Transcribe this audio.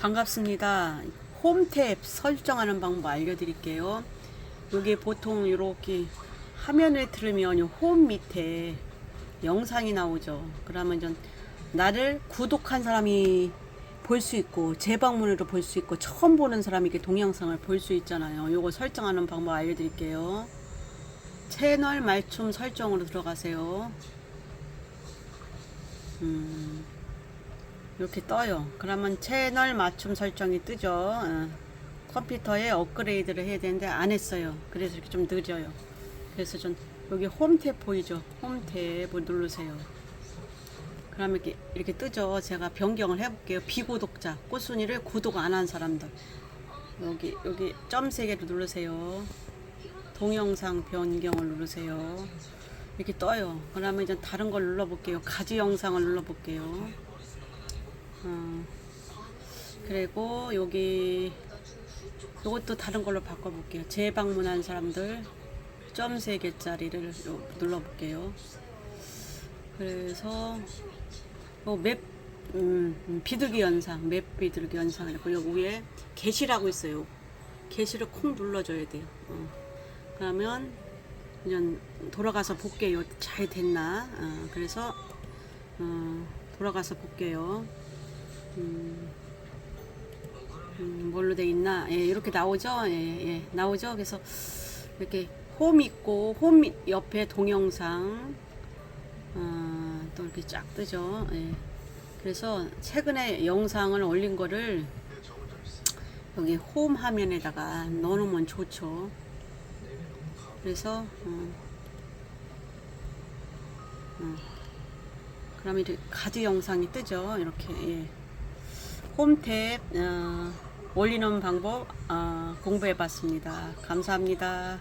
반갑습니다. 홈탭 설정하는 방법 알려드릴게요. 여기 보통 이렇게 화면을 틀으면 홈 밑에 영상이 나오죠. 그러면 전 나를 구독한 사람이 볼 수 있고 재방문으로 볼 수 있고 처음 보는 사람이 이렇게 동영상을 볼 수 있잖아요. 요거 설정하는 방법 알려드릴게요. 채널 맞춤 설정으로 들어가세요. 음. 이렇게 떠요. 그러면 채널 맞춤 설정이 뜨죠. 어. 컴퓨터에 업그레이드를 해야 되는데 안 했어요. 그래서 이렇게 좀 늦어요. 그래서 전 여기 홈탭 보이죠? 홈탭을 누르세요. 그러면 이렇게, 이렇게 뜨죠. 제가 변경을 해볼게요. 비구독자, 꽃순이를 구독 안 한 사람들. 여기, 여기 점 세 개를 누르세요. 동영상 변경을 누르세요. 이렇게 떠요. 그러면 이제 다른 걸 눌러볼게요. 가지 영상을 눌러볼게요. 어, 그리고 여기 이것도 다른 걸로 바꿔볼게요. 재방문한 사람들 점세 개짜리를 요- 눌러볼게요. 그래서 어, 맵 음, 음, 비둘기 연상, 맵 비둘기 연상 이렇고 여기 위에 게시라고 있어요. 게시를 콩 눌러줘야 돼요. 어. 그러면 그냥 돌아가서 볼게요. 잘 됐나? 어, 그래서 어, 돌아가서 볼게요. 음, 음, 뭘로 돼 있나? 예, 이렇게 나오죠? 예, 예, 나오죠? 그래서 이렇게 홈 있고 홈 옆에 동영상 어, 또 이렇게 쫙 뜨죠. 예. 그래서 최근에 영상을 올린 거를 여기 홈 화면에다가 넣어놓으면 좋죠. 그래서 어, 어, 그럼 이렇게 가지 영상이 뜨죠. 이렇게 예. 홈탭 어, 올리는 방법 어, 공부해 봤습니다. 감사합니다.